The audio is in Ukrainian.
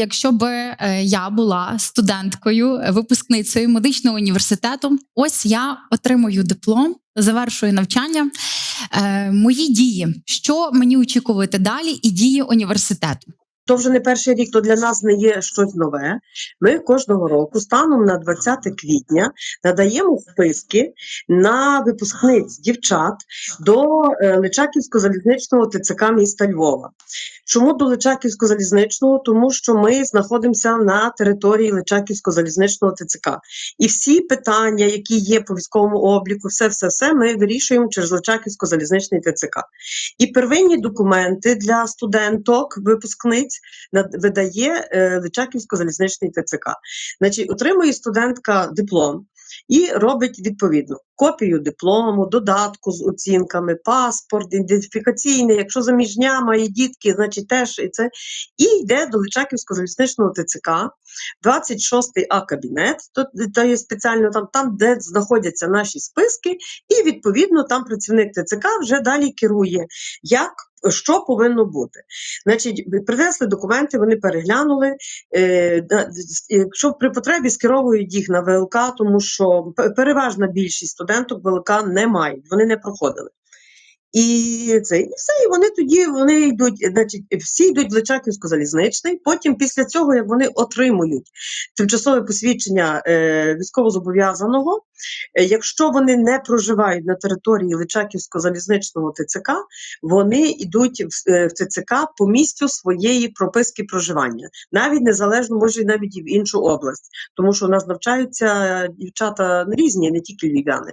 Якщо би е, я була студенткою, е, випускницею медичного університету, ось я отримую диплом, завершую навчання. Е, мої дії, що мені очікувати далі, і дії університету. То вже не перший рік, то для нас не є щось нове. Ми кожного року, станом на 20 квітня, надаємо списки на випускниць дівчат до е, Личаківського залізничного ТЦК міста Львова. Чому до Личаківського залізничного? Тому що ми знаходимося на території Личаківського залізничного ТЦК. І всі питання, які є по військовому обліку, все, все, все ми вирішуємо через Личаківсько залізничний ТЦК. І первинні документи для студенток, випускниць над- видає е, Личаківсько-залізничний ТЦК. Значить, отримує студентка диплом і робить відповідно копію диплому, додатку з оцінками, паспорт, ідентифікаційний. Якщо заміжня має дітки, значить теж і це. І йде до Личаківського залізничного ТЦК, 26-й А кабінет. То, то є спеціально там, там, де знаходяться наші списки, і відповідно там працівник ТЦК вже далі керує, як що повинно бути. Значить, принесли документи, вони переглянули. Е, якщо при потребі скеровують їх на ВЛК, тому що переважна більшість студенток ВЛК не мають, вони не проходили. І це і все, і вони тоді вони йдуть, значить, всі йдуть в Личаківсько залізничний. Потім, після цього, як вони отримують тимчасове посвідчення е, військовозобов'язаного, е, якщо вони не проживають на території Личаківського залізничного ТЦК, вони йдуть в, е, в ТЦК по місцю своєї прописки проживання, навіть незалежно, може, навіть і в іншу область, тому що у нас навчаються дівчата різні, не тільки львів'яни.